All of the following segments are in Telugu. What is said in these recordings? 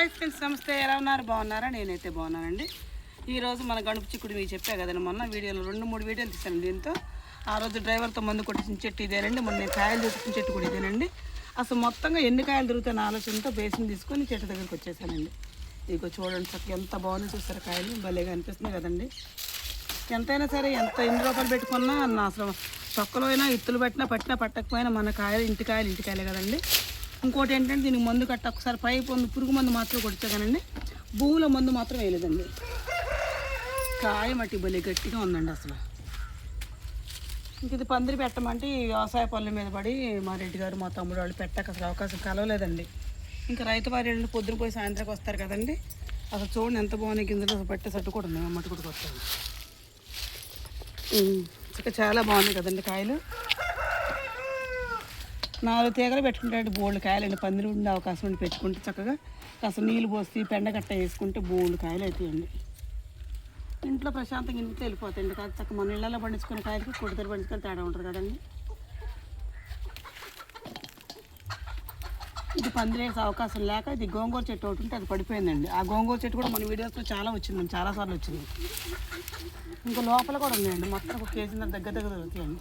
హాయ్ ఫ్రెండ్స్ నమస్తే. ఎలా ఉన్నారు? బాగున్నారా? నేనైతే బాగున్నానండి. ఈరోజు మన గణపు చిక్కుడు మీకు చెప్పా కదండి మొన్న వీడియోలో రెండు మూడు వీడియోలు తీసాను దీంతో. ఆ రోజు డ్రైవర్తో మందు కొట్టించిన చెట్టు ఇదేనండి మొన్న నేను కాయలు దొరికిన చెట్టు కూడా ఇదేనండి. అసలు మొత్తంగా ఎన్ని కాయలు దొరుకుతాయని ఆలోచనతో బేసిన్ తీసుకొని చెట్టు దగ్గరికి వచ్చేసానండి. ఇక చూడండి సార్ ఎంత బాగుంది చూస్తారు కాయలు? భలేగా అనిపిస్తుంది కదండి. ఎంతైనా సరే ఎంత ఎన్ని రూపాయలు పెట్టుకున్నా నా అసలు తొక్కలో అయినా ఇత్తులు పెట్టినా పట్టినా పట్టకపోయినా మన కాయలు ఇంటి కాయలు ఇంటి కాయలే కదండి. ఇంకోటి ఏంటంటే దీనికి మందు కట్ట ఒకసారి పైపు ఉంది పురుగు మందు మాత్రం కొడితే కానండి భూమిలో మందు మాత్రం వేయలేదండి. కాయ మట్టి భలే గట్టిగా ఉందండి అసలు. ఇంక ఇది పందిరి పెట్టమంటే ఈ వ్యవసాయ పనుల మీద పడి మా రెడ్డి గారు మా తమ్ముడు వాళ్ళు పెట్టక అసలు అవకాశం కలవలేదండి. ఇంకా రైతు వారి ఇళ్ళు పొద్దున పోయి సాయంత్రంకి వస్తారు కదండి అసలు చూడండి ఎంత బాగున్నాయి గింజలు అసలు పెట్టే సట్టు కూడా ఉన్నాయి మట్టి కూడా కొట్టాను ఇంకా చాలా బాగున్నాయి కదండి కాయలు. నాలుగు తీగలు పెట్టుకుంటే కాయలు అండి పందిరి ఉండే అవకాశం ఉండి పెట్టుకుంటే చక్కగా కాస్త నీళ్ళు పోసి పెండగట్ట వేసుకుంటే బోళ్ళు కాయలు అవుతాయండి ఇంట్లో ప్రశాంతంగా ఇంటికి వెళ్ళిపోతాయండి. కాదు చక్క మన ఇళ్ళలో పండించుకునే కాయలకి కొడుతలు పండించుకొని తేడా ఉంటుంది కదండి. ఇది పందిరేసే అవకాశం లేక ఇది గోంగూర చెట్టు ఒకటి ఉంటే అది పడిపోయిందండి. ఆ గోంగూర చెట్టు కూడా మన వీడియోస్లో చాలా వచ్చిందండి. చాలాసార్లు వచ్చింది. ఇంకా లోపల కూడా ఉన్నాయండి. మొత్తం ఒక కేజీన్నర దగ్గర దగ్గర దొరుకుతాయండి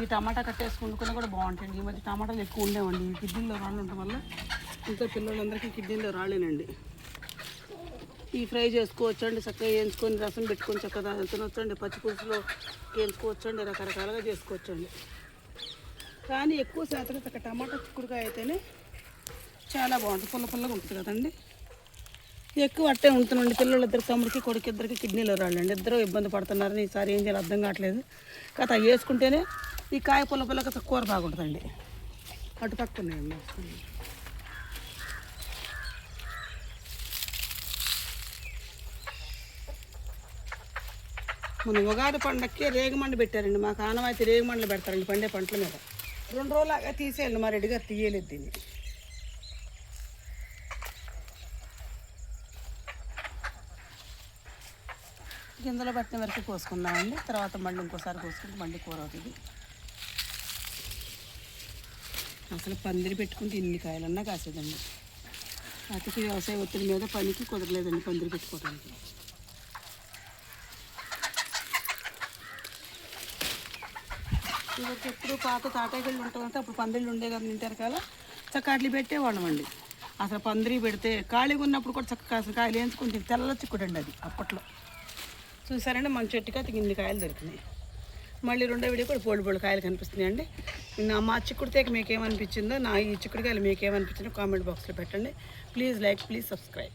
ఈ టమాటా కట్టేసుకుంటుకున్నా కూడా బాగుంటాయండి ఈ మధ్య టమాటాలు ఎక్కువ ఉండేవండి. ఈ కిడ్నీలో రాళ్ళు ఉండటం వల్ల ఇంకా పిల్లలందరికీ కిడ్నీలో రాలేనండి ఈ ఫ్రై చేసుకోవచ్చండి చక్కగా వేయించుకొని రసం పెట్టుకొని చక్కగా తినొచ్చండి. పచ్చి పులుసులో వేయించుకోవచ్చండి రకరకాలుగా చేసుకోవచ్చండి. కానీ ఎక్కువ శాతం చక్క టమాటా చిక్కుడుకాయ అయితేనే చాలా బాగుంటుంది. పుల్ల పుల్లగా ఉంటుంది కదండి. ఎక్కువ అట్టే ఉంటుందండి. పిల్లలు ఇద్దరు తమ్ముడికి కొడుకు ఇద్దరికి కిడ్నీలో రాళ్ళండి. ఇద్దరు ఇబ్బంది పడుతున్నారని ఈసారి ఏం చేయాలి అర్థం కావట్లేదు. కథ వేసుకుంటేనే ఈ కాయ పుల్ల పుల్లగా కూర బాగుంటుందండి. అటు పక్క ఉన్నాయండి మన ఉగాది పండక్కి రేగిమండి పెట్టారండి. మాకు ఆనవాయితీ రేగమండలు పెడతారండి పండే పంటల మీద. రెండు రోజులాగా తీసేయండి మా రెడ్డి గారు తీయలేదు దీన్ని. గింజలు పట్టిన వరకు కోసుకుందామండి. తర్వాత మళ్ళీ ఇంకోసారి కోసుకుంటే మళ్ళీ కూర అవుతుంది. అసలు పందిరి పెట్టుకుంటే ఇన్ని కాయలన్నా కాసేదండి. అతికి వ్యవసాయ ఒత్తిడి మీద పనికి కుదరలేదండి పందిరి పెట్టుకోవడానికి ఇవరికి ఎప్పుడు పాత తాటాయిలు ఉంటుందంటే అప్పుడు పందిళ్ళు ఉండే కదా ఇంటి కాల చక్క అట్లా పెట్టేవాళ్ళం అండి అసలు పందిరి పెడితే ఖాళీగా ఉన్నప్పుడు కూడా చక్కగా అసలు కాయలు వేయించుకుంటే తిని తెల్ల చిక్కుడండి అది అప్పట్లో. చూసారంటే మన చెట్టుకి అతికి ఇన్ని కాయలు దొరికినాయి. మళ్ళీ రెండో వీడియో కూడా బోల్డ్ బోల్డ్ కాయలు కనిపిస్తున్నాయి అండి నా మా చిక్కుడితేక మీకు ఏమనిపించిందో నా ఈ చిక్కుడుకాయలు మీకు ఏమనిపించిందో కామెంట్ బాక్స్లో పెట్టండి. Please like please subscribe.